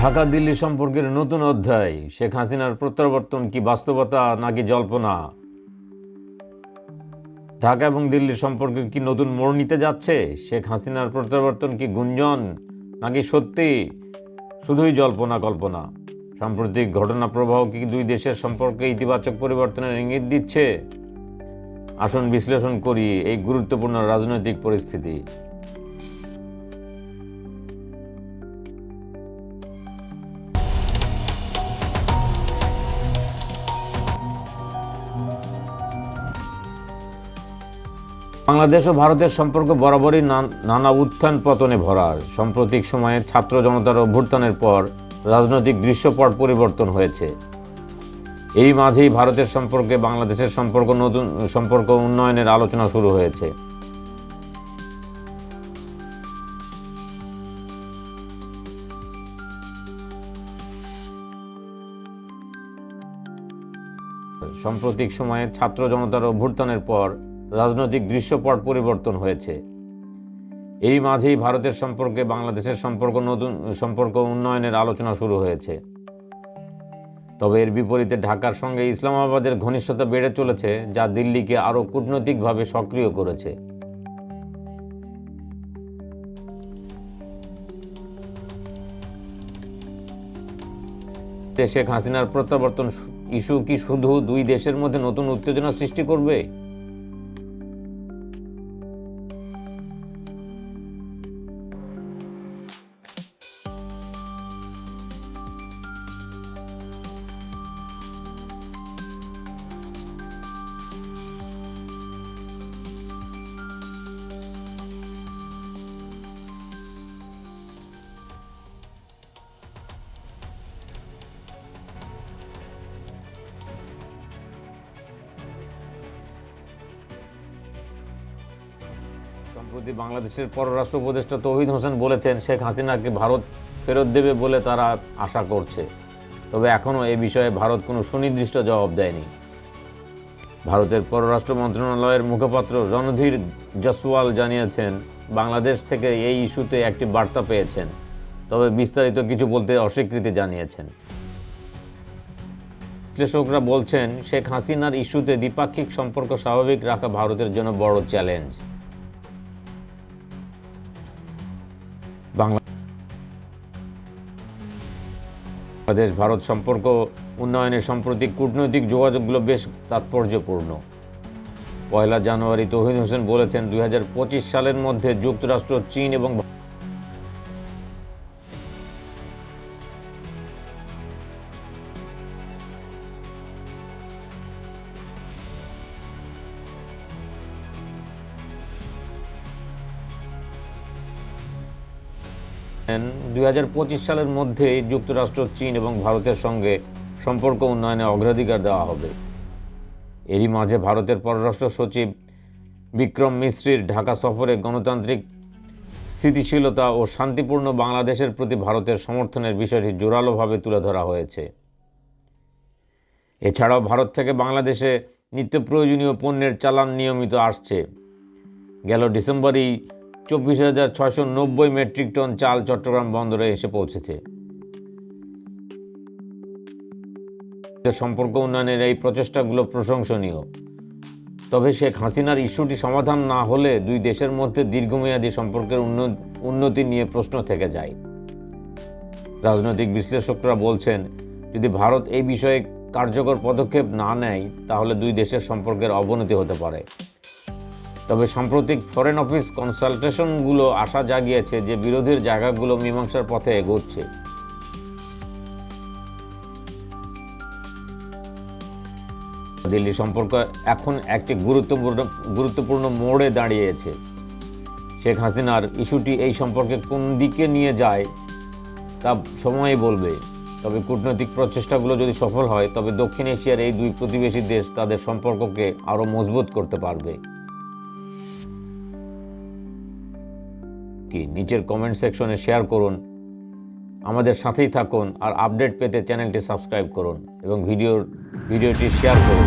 ঢাকা দিল্লি সম্পর্কের নতুন অধ্যায়, শেখ হাসিনার প্রত্যাবর্তন কি বাস্তবতা নাকি জল্পনা? ঢাকা এবং দিল্লির সম্পর্কে কি নতুন মোড় নিতে যাচ্ছে? শেখ হাসিনার প্রত্যাবর্তন কি গুঞ্জন নাকি সত্যি? শুধুই জল্পনা কল্পনা। সাম্প্রতিক ঘটনা প্রবাহ কি দুই দেশের সম্পর্কে ইতিবাচক পরিবর্তনের ইঙ্গিত দিচ্ছে? আসুন বিশ্লেষণ করি এই গুরুত্বপূর্ণ রাজনৈতিক পরিস্থিতি। বাংলাদেশ ও ভারতের সম্পর্ক বরাবরই নানা উত্থান পতনে ভরা। সাম্প্রতিক সময়ে ছাত্র জনতার অভ্যুত্থানের পর রাজনৈতিক দৃশ্যপট পরিবর্তন হয়েছে। এই মাঝেই ভারতের সম্পর্কে বাংলাদেশের সম্পর্ক নতুন, সম্পর্ক উন্নয়নের আলোচনা শুরু হয়েছে। সাম্প্রতিক সময়ে ছাত্র জনতার অভ্যুত্থানের পর রাজনৈতিক দৃশ্যপট পরিবর্তন হয়েছে। এই মাঝেই ভারতের সম্পর্কে বাংলাদেশের সম্পর্ক নতুন, সম্পর্ক উন্নয়নের আলোচনা শুরু হয়েছে। তবে এর বিপরীতে ঢাকার সঙ্গে ইসলামাবাদের ঘনিষ্ঠতা বেড়ে চলেছে, যা দিল্লিকে আরও কূটনৈতিকভাবে সক্রিয় করেছে। শেখ হাসিনার প্রত্যাবর্তন ইস্যু কি শুধু দুই দেশের মধ্যে নতুন উত্তেজনা সৃষ্টি করবে? সম্প্রতি বাংলাদেশের পররাষ্ট্র উপদেষ্টা তৌহিদ হোসেন বলেছেন, শেখ হাসিনাকে ভারত ফেরত দেবে বলে তারা আশা করছে। তবে এখনও এ বিষয়ে ভারত কোনো সুনির্দিষ্ট জবাব দেয়নি। ভারতের পররাষ্ট্র মন্ত্রণালয়ের মুখপাত্র রণধীর জসওয়াল জানিয়েছেন, বাংলাদেশ থেকে এই ইস্যুতে একটি বার্তা পেয়েছেন। তবে বিস্তারিত কিছু বলতে অস্বীকৃতি জানিয়েছেন। বিশ্লেষকরা বলছেন, শেখ হাসিনার ইস্যুতে দ্বিপাক্ষিক সম্পর্ক স্বাভাবিক রাখা ভারতের জন্য বড় চ্যালেঞ্জ। বাংলাদেশ, ভারত সম্পর্ক, উন্নয়নের সাম্প্রতিক কূটনৈতিক যোগাযোগগুলো বেশ তাৎপর্যপূর্ণ। পয়লা জানুয়ারি তহিদ হোসেন বলেছেন, দুই হাজার পঁচিশ সালের মধ্যে যুক্তরাষ্ট্র, চীন এবং দুই হাজার পঁচিশ সালের মধ্যে যুক্তরাষ্ট্র, চীন এবং ভারতের সঙ্গে সম্পর্ক উন্নয়নে অগ্রাধিকার দেওয়া হবে। এরই মাঝে ভারতের পররাষ্ট্র সচিব বিক্রম মিশ্রির ঢাকা সফরে গণতান্ত্রিক স্থিতিশীলতা ও শান্তিপূর্ণ বাংলাদেশের প্রতি ভারতের সমর্থনের বিষয়টি জোরালোভাবে তুলে ধরা হয়েছে। এছাড়াও ভারত থেকে বাংলাদেশে নিত্য প্রয়োজনীয় পণ্যের চালান নিয়মিত আসছে। গেল ডিসেম্বরেই চব্বিশ হাজার ছয়শো নব্বই মেট্রিক টন চাল চট্টগ্রাম বন্দরে এসে পৌঁছেছে। সম্পর্ক উন্নয়নের এই প্রচেষ্টাগুলো প্রশংসনীয়। তবে শেখ হাসিনার ইস্যুটি সমাধান না হলে দুই দেশের মধ্যে দীর্ঘমেয়াদী সম্পর্কের উন্ন- উন্নতি নিয়ে প্রশ্ন থেকে যায়। রাজনৈতিক বিশ্লেষকরা বলছেন, যদি ভারত এই বিষয়ে কার্যকর পদক্ষেপ না নেয়, তাহলে দুই দেশের সম্পর্কের অবনতি হতে পারে। তবে সাম্প্রতিক ফরেন অফিস কনসালটেশনগুলো আশা জাগিয়েছে যে বিরোধীর জায়গাগুলো মীমাংসার পথে এগোচ্ছে। দিল্লি সম্পর্ক এখন একটি গুরুত্বপূর্ণ গুরুত্বপূর্ণ মোড়ে দাঁড়িয়েছে। শেখ হাসিনার ইস্যুটি এই সম্পর্কে কোন দিকে নিয়ে যায়, তা সময়ই বলবে। তবে কূটনৈতিক প্রচেষ্টাগুলো যদি সফল হয়, তবে দক্ষিণ এশিয়ার এই দুই প্রতিবেশী দেশ তাদের সম্পর্ককে আরও মজবুত করতে পারবে। কি নিচের কমেন্ট সেকশনে শেয়ার করুন, আমাদের সাথেই থাকুন আর আপডেট পেতে চ্যানেলটি সাবস্ক্রাইব করুন এবং ভিডিওর ভিডিওটি শেয়ার করুন।